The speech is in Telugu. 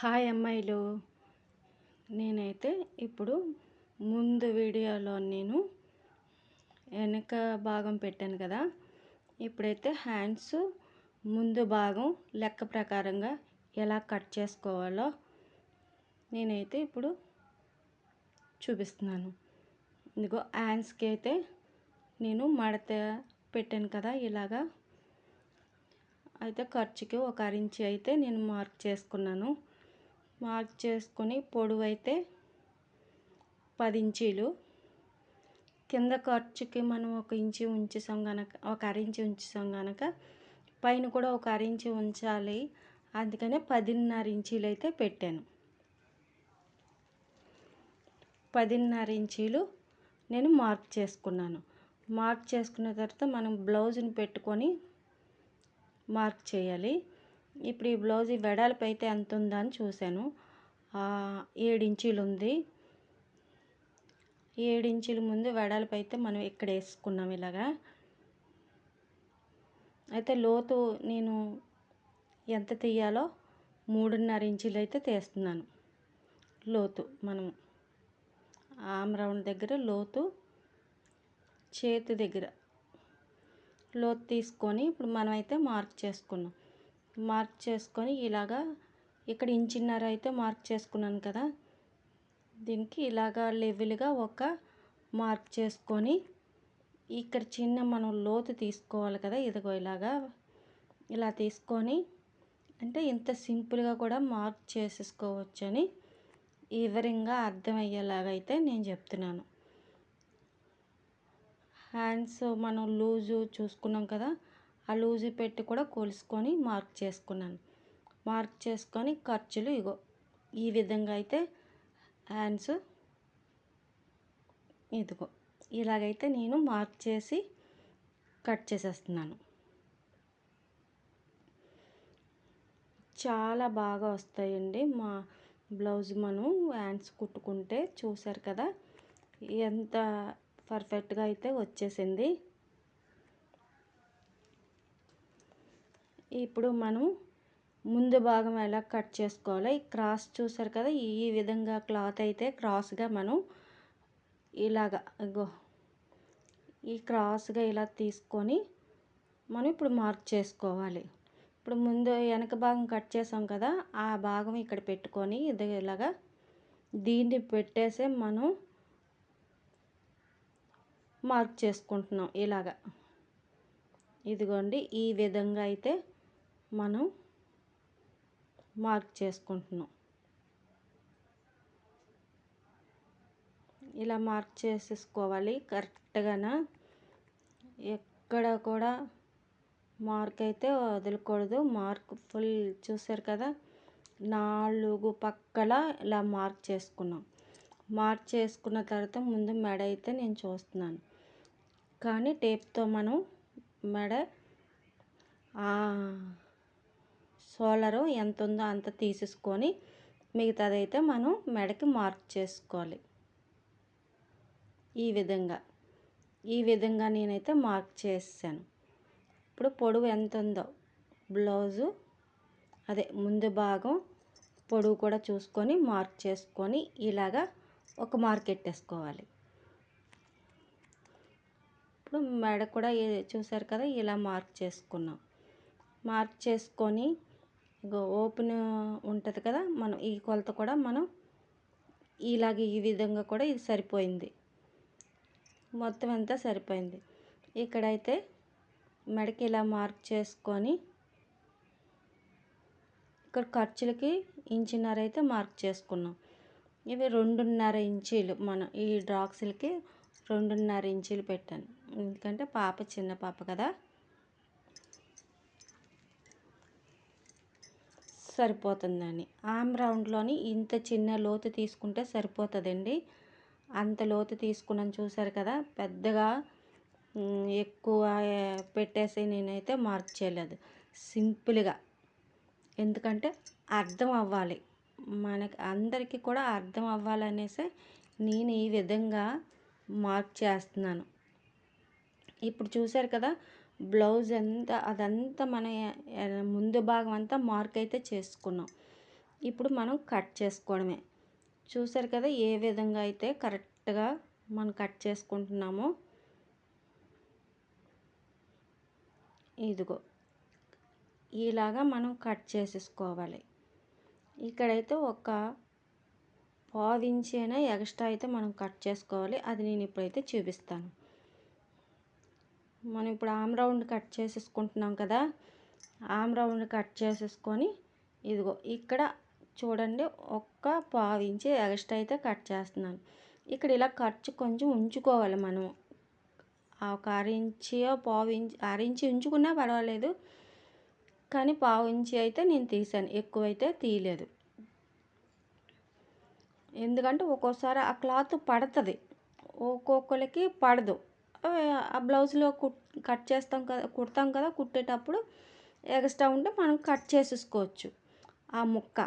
హాయ్ అమ్మాయిలు. నేనైతే ఇప్పుడు ముందు వీడియోలో నేను వెనక భాగం పెట్టాను కదా. ఇప్పుడైతే హ్యాండ్స్ ముందు భాగం లెక్క ప్రకారంగా ఎలా కట్ చేసుకోవాలో నేనైతే ఇప్పుడు చూపిస్తున్నాను. ఇదిగో హ్యాండ్స్కి అయితే నేను మడత పెట్టాను కదా ఇలాగా. అయితే ఖర్చుకి ఒక అరించి అయితే నేను మార్క్ చేసుకున్నాను. మార్క్ చేసుకొని పొడవు అయితే పది ఇంచీలు. కింద ఖర్చుకి మనం ఒక ఇంచు ఉంచేసాం కనుక ఒక అరించి ఉంచేసాం కనుక పైన కూడా ఒక అరించి ఉంచాలి. అందుకనే పదిన్నర ఇంచీలు అయితే పెట్టాను. పదిన్నర ఇంచీలు నేను మార్క్ చేసుకున్నాను. మార్క్ చేసుకున్న తర్వాత మనం బ్లౌజ్ని పెట్టుకొని మార్క్ చేయాలి. ఇప్పుడు ఈ బ్లౌజ్ వెడల్పు అయితే ఎంత ఉందా అని చూశాను ఏడు ఇంచీలు ఉంది. ఏడు ముందు వెడల్పు అయితే మనం ఇక్కడ వేసుకున్నాం ఇలాగా. అయితే లోతు నేను ఎంత తీయాలో మూడున్నర ఇంచీలు అయితే తీస్తున్నాను లోతు మనం ఆమ్ రౌండ్ దగ్గర లోతు చేతి దగ్గర లోతు తీసుకొని ఇప్పుడు మనమైతే మార్క్ చేసుకున్నాం. మార్క్ చేసుకొని ఇలాగా ఇక్కడ ఇంచున్నర అయితే మార్క్ చేసుకున్నాను కదా. దీనికి ఇలాగా లెవెల్గా ఒక మార్క్ చేసుకొని ఇక్కడ చిన్న మనం లోతు తీసుకోవాలి కదా ఇదిగో ఇలాగా ఇలా తీసుకొని అంటే ఇంత సింపుల్గా కూడా మార్క్ చేసేసుకోవచ్చని వివరంగా అర్థమయ్యేలాగా అయితే నేను చెప్తున్నాను. హ్యాండ్స్ మనం లూజు చూసుకున్నాం కదా ఆ లూజు పెట్టి కూడా కొలుసుకొని మార్క్ చేసుకున్నాను. మార్క్ చేసుకొని ఖర్చులు ఇగో ఈ విధంగా అయితే హ్యాండ్స్ ఇదిగో ఇలాగైతే నేను మార్క్ చేసి కట్ చేసేస్తున్నాను. చాలా బాగా వస్తాయండి మా బ్లౌజ్ మనం హ్యాండ్స్ కుట్టుకుంటే చూసారు కదా? ఎంత పర్ఫెక్ట్గా అయితే వచ్చేసింది. ఇప్పుడు మనం ముందు భాగం ఎలా కట్ చేసుకోవాలో ఈ క్రాస్ చూసారు కదా ఈ విధంగా క్లాత్ అయితే క్రాస్గా మనం ఇలాగా ఇగో ఈ క్రాస్గా ఇలా తీసుకొని మనం ఇప్పుడు మార్క్ చేసుకోవాలి. ఇప్పుడు ముందు వెనక భాగం కట్ చేసాం కదా ఆ భాగం ఇక్కడ పెట్టుకొని ఇది ఇలాగా దీన్ని పెట్టేసే మనం మార్క్ చేసుకుంటున్నాం ఇలాగా. ఇదిగోండి ఈ విధంగా అయితే మనం మార్క్ చేసుకుంటున్నాం. ఇలా మార్క్ చేసేసుకోవాలి. కరెక్ట్గా ఎక్కడ కూడా మార్క్ అయితే వదలకూడదు. మార్క్ ఫుల్ చూసారు కదా? నాలుగు పక్కల ఇలా మార్క్ చేసుకున్నాం. మార్క్ చేసుకున్న తర్వాత ముందు మెడ అయితే నేను చూస్తున్నాను. కానీ టేప్తో మనం మెడ సోలరు ఎంత ఉందో అంత తీసేసుకొని మిగతాదైతే మనం మెడకి మార్క్ చేసుకోవాలి. ఈ విధంగా. ఈ విధంగా నేనైతే మార్క్ చేసాను ఇప్పుడు పొడవు ఎంత ఉందో బ్లౌజు అదే ముందు భాగం పొడవు కూడా చూసుకొని మార్క్ చేసుకొని ఇలాగా ఒక మార్క్ ఎట్టేసుకోవాలి. ఇప్పుడు మెడ కూడా చూసారు కదా ఇలా మార్క్ చేసుకున్నాం. మార్క్ చేసుకొని ఓపెన్ ఉంటుంది కదా మనం ఈ కొలత కూడా మనం ఇలాగే ఈ విధంగా కూడా ఇది సరిపోయింది. మొత్తం అంతా సరిపోయింది. ఇక్కడైతే మెడకి ఇలా మార్క్ చేసుకొని ఇక్కడ ఖర్చులకి ఇంచున్నర అయితే మార్క్ చేసుకున్నాం. ఇవి రెండున్నర ఇంచీలు మనం ఈ డ్రాక్స్లకి రెండున్నర ఇంచీలు పెట్టాను. ఎందుకంటే పాప చిన్న పాప కదా. సరిపోతుందని ఆమ్ రౌండ్లోని ఇంత చిన్న లోతు తీసుకుంటే సరిపోతుందండి. అంత లోతు తీసుకున్నాను చూసారు కదా పెద్దగా ఎక్కువ పెట్టేసి నేనైతే మార్క్ చేయలేదు. సింపుల్గా. ఎందుకంటే అర్థం అవ్వాలి. మనకి అందరికీ కూడా అర్థం అవ్వాలనేసి నేను ఈ విధంగా మార్క్ చేస్తున్నాను. ఇప్పుడు చూసారు కదా బ్లౌజ్ అంతా అదంతా మన ముందు భాగం అంతా మార్క్ అయితే చేసుకున్నాం. ఇప్పుడు మనం కట్ చేసుకోవడమే. చూసారు కదా ఏ విధంగా అయితే కరెక్ట్గా మనం కట్ చేసుకుంటున్నామో? ఇదిగో ఇలాగా మనం కట్ చేసేసుకోవాలి. ఇక్కడైతే ఒక పావించైనా ఎక్స్ట్రా అయితే మనం కట్ చేసుకోవాలి. అది నేను ఇప్పుడైతే చూపిస్తాను. మనం ఇప్పుడు ఆమ్ రౌండ్ కట్ చేసేసుకుంటున్నాం కదా ఆమ్ రౌండ్ కట్ చేసేసుకొని ఇదిగో ఇక్కడ చూడండి ఒక్క పావు ఇంచి ఎక్స్ట్రా అయితే కట్ చేస్తున్నాను. ఇక్కడ ఇలా ఖర్చు కొంచెం ఉంచుకోవాలి మనం. ఒక అరించియో పావు ఇంచి అరించి ఉంచుకున్నా పర్వాలేదు కానీ పావు ఇంచి అయితే నేను తీసాను ఎక్కువైతే తీయలేదు. ఎందుకంటే ఒక్కోసారి ఆ క్లాత్ పడుతుంది ఒక్కొక్కరికి పడదు. ఆ బ్లౌజ్లో కుట్ కట్ చేస్తాం కదా కుడతాం కదా కుట్టేటప్పుడు ఎక్స్ట్రా ఉంటే మనం కట్ చేసేసుకోవచ్చు. ఆ ముక్క.